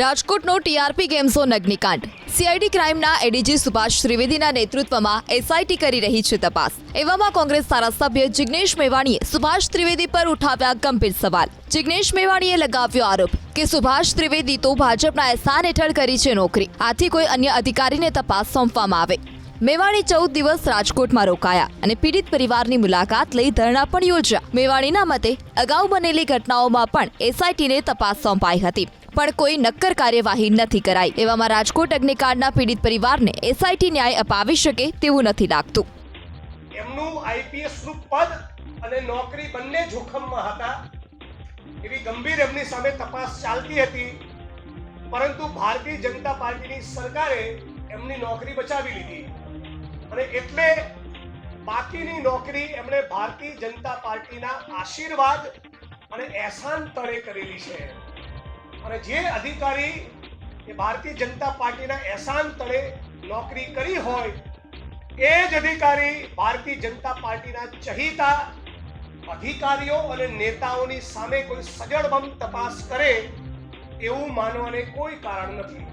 રાજકોટનો TRP game zone અગ્નિકાંડ. CID ક્રાઇમના ADG Subhash ત્રિવેદીના નેતૃત્વમાં એસઆઈટી કરી રહી છે તપાસ. એવામાં કોંગ્રેસ ધારાસભ્ય જિગ્નેશ મેવાણીએ સુભાષ ત્રિવેદી પર ઉઠાવ્યા ગંભીર સવાલ. જિગ્નેશ મેવાણીએ લગાવ્યો આરોપ કે સુભાષ ત્રિવેદી તો ભાજપના એહસાન હેઠળ કરી છે નોકરી. આથી કોઈ અન્ય અધિકારીને તપાસ સોંપવામાં આવે. મેવાણી ચૌદ દિવસ રાજકોટમાં રોકાયા અને પીડિત પરિવારની મુલાકાત લઈ ધરણા પણ યોજ્યા. મેવાણીના મતે અગાઉ બનેલી ઘટનાઓમાં પણ એસઆઈટીને તપાસ સોંપાઈ હતી, પણ કોઈ નક્કર કાર્યવાહી નથી કરાઈ. એવામાં રાજકોટ અગ્નિકાંડના પીડિત પરિવારને એસઆઈટી ન્યાય અપાવી શકે તેવું નથી લાગતું. એમનું આઈપીએસનું પદ અને નોકરી બંને જોખમમાં હતા. એવી ગંભીર એમની સામે તપાસ ચાલતી હતી. પરંતુ ભારતીય જનતા પાર્ટીની સરકારે એમની નોકરી બચાવી લીધી. અને એટલે બાકીની નોકરી એમણે ભારતીય જનતા પાર્ટીના આશીર્વાદ અને એહસાન તળે કરેલી છે. અને જે અધિકારી એ ભારતીય જનતા પાર્ટીના એહસાન તળે નોકરી કરી હોય, એ જ અધિકારી ભારતીય જનતા પાર્ટીના ચહિતા અધિકારીઓ અને નેતાઓની સામે કોઈ સજળબંધ તપાસ કરે એવું માનવાને કોઈ કારણ નથી.